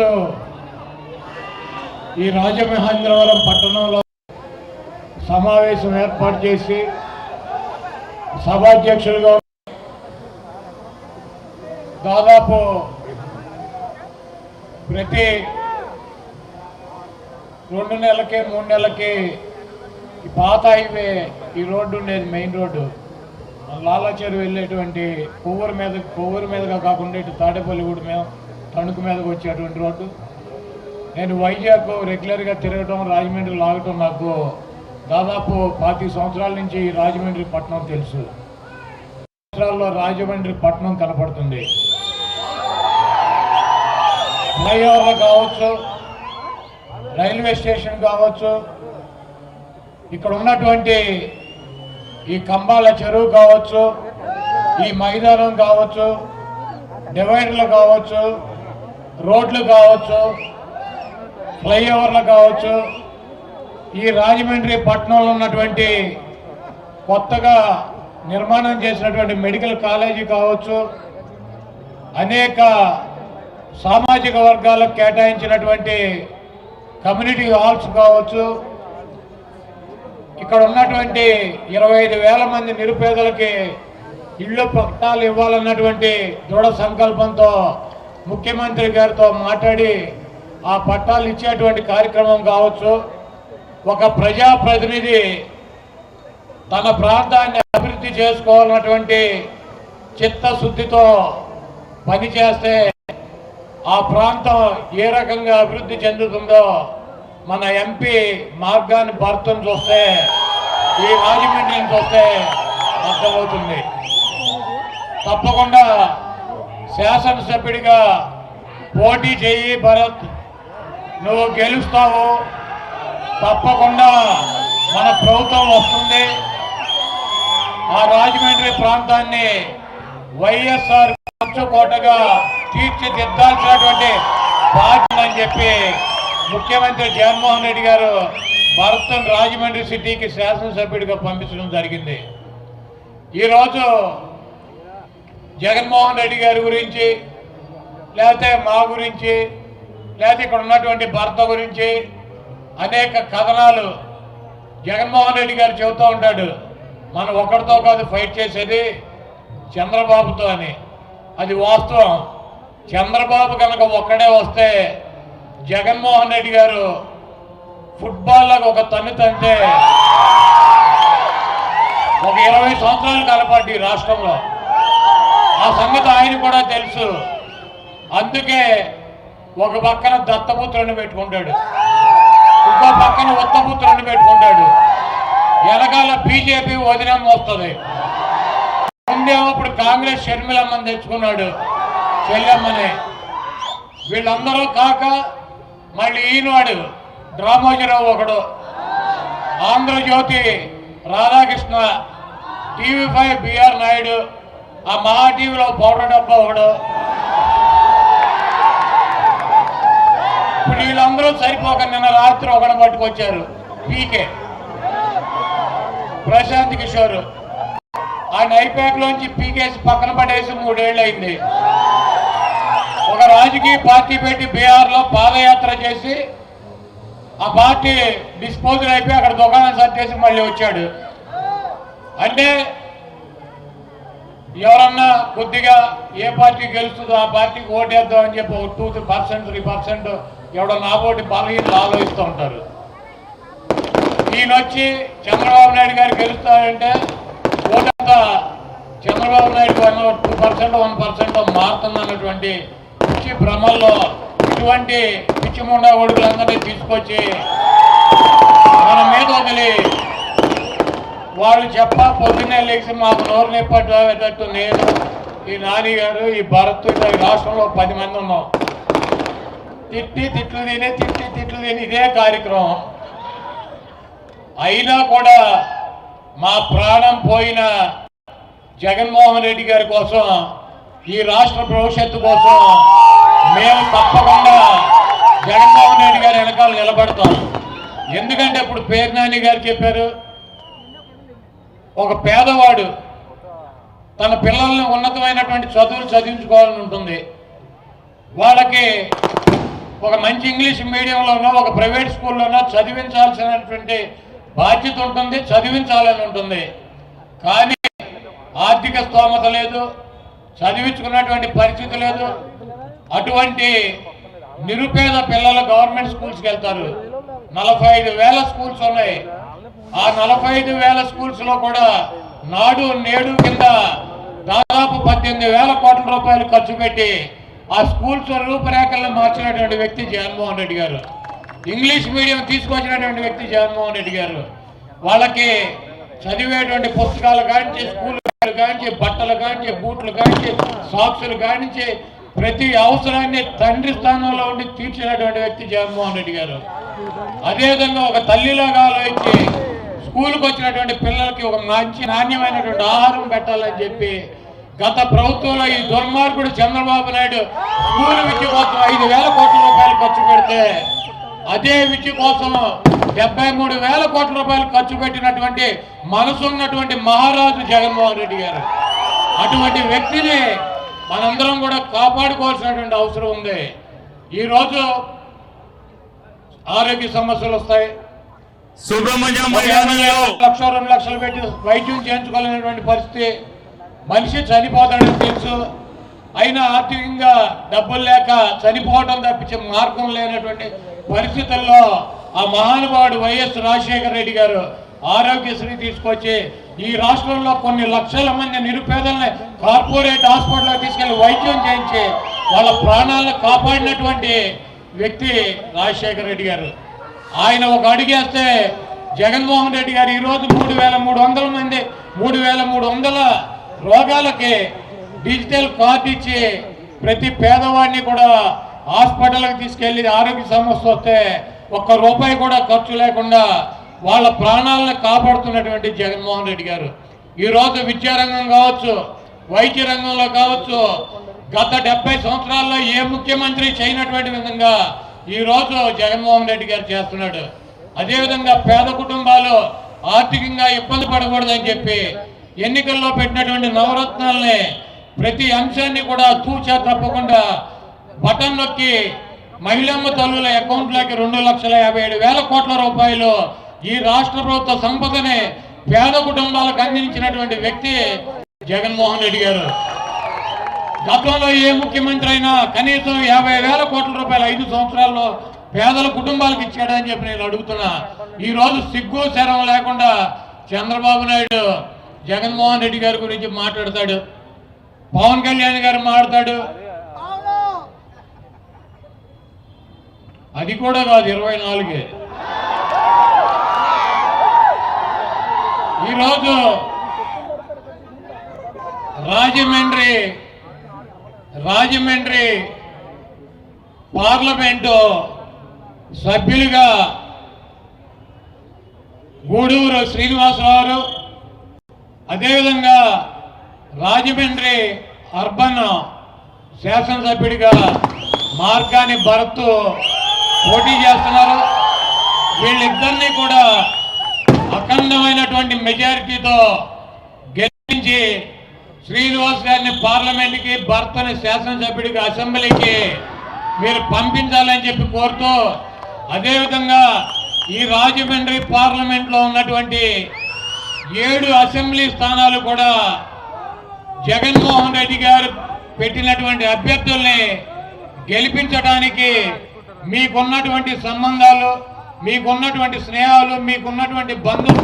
ఈరోజు ఈ రాజమహేంద్రవరం పట్టణంలో సమావేశం ఏర్పాటు చేసి సభాధ్యక్షులుగా దాదాపు ప్రతి రెండు నెలలకి మూడు నెలలకి పాత హైవే ఈ రోడ్డు ఉండేది మెయిన్ రోడ్డు. లాలాచేరు వెళ్ళేటువంటి కొవ్వూరు మీద కొవ్వూరు మీదుగా కాకుండా ఇటు తాడేపల్లిగూడు మేము తణుకు మీదకి వచ్చేటువంటి రోడ్డు. నేను వైజాగ్ రెగ్యులర్గా తిరగటం రాజమండ్రి లాగటం నాకు దాదాపు పాతి సంవత్సరాల నుంచి ఈ రాజమండ్రి పట్టణం తెలుసు. సంవత్సరాల్లో రాజమండ్రి పట్టణం కనపడుతుంది. ఫ్లైఓవర్లు కావచ్చు రైల్వే స్టేషన్ కావచ్చు ఇక్కడ ఉన్నటువంటి ఈ కంబాల చెరువు కావచ్చు ఈ మైదానం కావచ్చు డివైడర్లు కావచ్చు రోడ్లు కావచ్చు ఫ్లైఓవర్లు కావచ్చు ఈ రాజమండ్రి పట్టణంలో ఉన్నటువంటి కొత్తగా నిర్మాణం చేసినటువంటి మెడికల్ కాలేజీ కావచ్చు అనేక సామాజిక వర్గాలకు కేటాయించినటువంటి కమ్యూనిటీ హాల్స్ కావచ్చు ఇక్కడ ఉన్నటువంటి ఇరవై ఐదు వేల మంది నిరుపేదలకి ఇళ్ళు పట్టాలు ఇవ్వాలన్నటువంటి దృఢ సంకల్పంతో ముఖ్యమంత్రి గారితో మాట్లాడి ఆ పట్టాలు ఇచ్చేటువంటి కార్యక్రమం కావచ్చు. ఒక ప్రజాప్రతినిధి తన ప్రాంతాన్ని అభివృద్ధి చేసుకోవాలన్నటువంటి చిత్తశుద్ధితో పనిచేస్తే ఆ ప్రాంతం ఏ రకంగా అభివృద్ధి చెందుతుందో మన ఎంపీ మార్గాన్ని భర్తం చూస్తే ఈ రాజమండ్రిని చూస్తే అర్థమవుతుంది. తప్పకుండా శాసనసభ్యుడిగా పోటీ చేయి భరత్. నువ్వు గెలుస్తావు. తప్పకుండా మన ప్రభుత్వం వస్తుంది. ఆ రాజమండ్రి ప్రాంతాన్ని వైఎస్ఆర్ కోటగా తీర్చిదిద్దాల్సినటువంటి బాధ్యత అని చెప్పి ముఖ్యమంత్రి జగన్మోహన్ రెడ్డి గారు భరతం రాజమండ్రి సిటీకి శాసనసభ్యుడిగా పంపించడం జరిగింది. ఈరోజు జగన్మోహన్ రెడ్డి గారి గురించి లేకపోతే మా గురించి లేకపోతే ఇక్కడ ఉన్నటువంటి భర్త గురించి అనేక కథనాలు జగన్మోహన్ రెడ్డి గారు చెబుతూ ఉంటాడు. మనం ఒకరితో కాదు ఫైట్ చేసేది చంద్రబాబుతో అని. అది వాస్తవం. చంద్రబాబు కనుక ఒక్కడే వస్తే జగన్మోహన్ రెడ్డి గారు ఫుట్బాల్లకు ఒక తన్ను తంటే ఒక ఇరవై సంవత్సరాలు కలపాటి రాష్ట్రంలో. ఆ సంగతి ఆయన కూడా తెలుసు. అందుకే ఒక పక్కన దత్తపుత్రుని పెట్టుకుంటాడు. ఇంకో పక్కన ఉత్తపుత్రుని పెట్టుకుంటాడు. వెనకాల బీజేపీ వదినం వస్తుంది. ముందేమో ఇప్పుడు కాంగ్రెస్ షర్మిలమ్మని తెచ్చుకున్నాడు చెల్లెమ్మని. వీళ్ళందరూ కాక మళ్ళీ ఈనాడు డ్రామోజీరావు ఒకడు. Andhrajyothi Radhakrishna TV five BR Naidu ఆ మహా టీవీలో పౌడర్ డబ్బా ఒకడు ఇప్పుడు వీళ్ళందరూ సరిపోక నిన్న రాత్రి ఒకడు పట్టుకొచ్చారు. పీకే. ప్రశాంత్ కిషోర్. ఆ నైపాక్లోంచి పీకేసి పక్కన పడేసి మూడేళ్ళు అయింది ఒక రాజకీయ పార్టీ పెట్టి బీహార్లో పాదయాత్ర చేసి ఆ పార్టీ డిస్పోజల్ అయిపోయి అక్కడ దుకాణం సర్చేసి మళ్ళీ వచ్చాడు. అంటే ఎవరన్నా కొద్దిగా ఏ పార్టీ గెలుస్తుందో ఆ పార్టీకి ఓటేద్దాం అని చెప్పి ఒక two three percent three percent ఎవడో నా ఓటు బలహీనలు ఆలోచిస్తూ ఉంటారు. ఈయన వచ్చి చంద్రబాబు నాయుడు గారు గెలుస్తారంటే ఓటంతా Chandrababu Naidu one two percent one percent మారుతుందన్నటువంటి పిచ్చి భ్రమల్లో ఇటువంటి పిచ్చి ముండా కొడుకులందరినీ తీసుకొచ్చి మన మీద వదిలి వాళ్ళు చెప్ప పొద్దున్నే లేచి మాకు నోరు నిప్పట్టు నేను ఈ నాని గారు ఈ భరత్ ఈ రాష్ట్రంలో పది మంది ఉన్నాం. తిట్టి తిట్లు తినే తిట్టి తిట్లు తిని ఇదే కార్యక్రమం. అయినా కూడా మా ప్రాణం పోయిన జగన్మోహన్ రెడ్డి గారి కోసం ఈ రాష్ట్ర భవిష్యత్తు కోసం మేము తప్పకుండా జగన్మోహన్ రెడ్డి గారి వెనకాల నిలబడతాం. ఎందుకంటే ఇప్పుడు పేర్నాని గారు చెప్పారు ఒక పేదవాడు తన పిల్లల్ని ఉన్నతమైనటువంటి చదువులు చదివించుకోవాలని ఉంటుంది. వాళ్ళకి ఒక మంచి ఇంగ్లీష్ మీడియంలోనో ఒక ప్రైవేట్ స్కూల్లోనో చదివించాల్సినటువంటి బాధ్యత ఉంటుంది చదివించాలని ఉంటుంది. కానీ ఆర్థిక స్తోమత లేదు చదివించుకున్నటువంటి పరిస్థితి లేదు. అటువంటి నిరుపేద పిల్లలు గవర్నమెంట్ స్కూల్స్కి వెళ్తారు. నలభై ఐదు వేల స్కూల్స్ ఉన్నాయి. ఆ నలభై ఐదు వేల స్కూల్స్లో కూడా నాడు నేడు కింద దాదాపు పద్దెనిమిది వేల కోట్ల రూపాయలు ఖర్చు పెట్టి ఆ స్కూల్స్ రూపురేఖలను మార్చినటువంటి వ్యక్తి జగన్మోహన్ రెడ్డి గారు. ఇంగ్లీష్ మీడియం తీసుకొచ్చినటువంటి వ్యక్తి జగన్మోహన్ రెడ్డి గారు. వాళ్ళకి చదివేటువంటి పుస్తకాలు కానించి స్కూల్ కానించి బట్టలు కానించి బూట్లు కానించి సాక్సులు కానించి ప్రతి అవసరాన్ని తండ్రి స్థానంలో ఉండి తీర్చినటువంటి వ్యక్తి జగన్మోహన్ రెడ్డి గారు. అదేవిధంగా ఒక తల్లిలాగా ఆలోచించి స్కూల్కి వచ్చినటువంటి పిల్లలకి ఒక మంచి నాణ్యమైనటువంటి ఆహారం పెట్టాలని చెప్పి గత ప్రభుత్వంలో ఈ దుర్మార్గుడు చంద్రబాబు నాయుడు స్కూల్ విద్య కోసం ఐదు వేల కోట్ల రూపాయలు ఖర్చు పెడితే అదే విద్య కోసం డెబ్బై మూడు వేల కోట్ల రూపాయలు ఖర్చు పెట్టినటువంటి మనసు ఉన్నటువంటి మహారాజు జగన్మోహన్ రెడ్డి గారు. అటువంటి వ్యక్తిని మనందరం కూడా కాపాడుకోవాల్సినటువంటి అవసరం ఉంది. ఈరోజు ఆరోగ్య సమస్యలు వస్తాయి. సుబ్రహ్మణ్యం లక్ష రెండు లక్షలు పెట్టి వైద్యం చేయించుకోలేనటువంటి పరిస్థితి. మనిషి చనిపోతాడని తెలుసు. అయినా ఆర్థికంగా డబ్బులు లేక చనిపోవడం తప్పించే మార్గం లేనటువంటి పరిస్థితుల్లో ఆ మహానుభావుడు వైఎస్ రాజశేఖర రెడ్డి గారు ఆరోగ్యశ్రీ తీసుకొచ్చి ఈ రాష్ట్రంలో కొన్ని లక్షల మంది నిరుపేదల్ని కార్పొరేట్ హాస్పిటల్లో తీసుకెళ్ళి వైద్యం చేయించి వాళ్ళ ప్రాణాలను కాపాడినటువంటి వ్యక్తి రాజశేఖర రెడ్డి గారు. ఆయన ఒక అడిగేస్తే జగన్మోహన్ రెడ్డి గారు ఈరోజు మూడు వేల మూడు వందల మంది మూడు వేల మూడు వందల రోగాలకి డిజిటల్ కార్డు ఇచ్చి ప్రతి పేదవాడిని కూడా హాస్పిటల్కి తీసుకెళ్ళి ఆరోగ్య సమస్య వస్తే ఒక్క రూపాయి కూడా ఖర్చు లేకుండా వాళ్ళ ప్రాణాలను కాపాడుతున్నటువంటి జగన్మోహన్ రెడ్డి గారు. ఈరోజు విద్యారంగం కావచ్చు వైద్య రంగంలో కావచ్చు గత డెబ్బై సంవత్సరాల్లో ఏ ముఖ్యమంత్రి చేయనటువంటి విధంగా ఈ రోజు జగన్మోహన్ రెడ్డి గారు చేస్తున్నాడు. అదేవిధంగా పేద కుటుంబాలు ఆర్థికంగా ఇబ్బంది పడకూడదని చెప్పి ఎన్నికల్లో పెట్టినటువంటి నవరత్నాలని ప్రతి అంశాన్ని కూడా తూచా తప్పకుండా బటన్ నొక్కి మహిళమ్మ తల్లుల అకౌంట్లోకి రెండు లక్షల యాభై ఏడు వేల కోట్ల రూపాయలు ఈ రాష్ట్ర ప్రభుత్వ సంపదని పేద కుటుంబాలకు అందించినటువంటి వ్యక్తి జగన్మోహన్ రెడ్డి గారు. గతంలో ఏ ముఖ్యమంత్రి అయినా కనీసం యాభై వేల కోట్ల రూపాయలు ఐదు సంవత్సరాల్లో పేదల కుటుంబాలకు ఇచ్చాడని చెప్పి నేను అడుగుతున్నా. ఈ రోజు సిగ్గు శరం లేకుండా చంద్రబాబు నాయుడు జగన్మోహన్ రెడ్డి గారి గురించి మాట్లాడతాడు. పవన్ కళ్యాణ్ గారు మాట్లాడు. అది కూడా కాదు ఇరవై నాలుగే. ఈరోజు రాజమండ్రి రాజమండ్రి పార్లమెంటు సభ్యులుగా గూడూరు శ్రీనివాసరావు అదేవిధంగా రాజమండ్రి అర్బన్ శాసనసభ్యుడిగా మార్గాని భరత్ పోటీ చేస్తున్నారు. వీళ్ళిద్దరినీ కూడా అఖండమైనటువంటి మెజారిటీతో గెలిపించి శ్రీనివాస్ గారిని పార్లమెంట్కి భర్తని శాసనసభ్యుడికి అసెంబ్లీకి మీరు పంపించాలని చెప్పి కోరుతూ అదేవిధంగా ఈ రాజమండ్రి పార్లమెంట్లో ఉన్నటువంటి ఏడు అసెంబ్లీ స్థానాలు కూడా జగన్మోహన్ రెడ్డి గారు పెట్టినటువంటి అభ్యర్థుల్ని గెలిపించడానికి మీకున్నటువంటి సంబంధాలు మీకున్నటువంటి స్నేహాలు మీకున్నటువంటి బంధువులు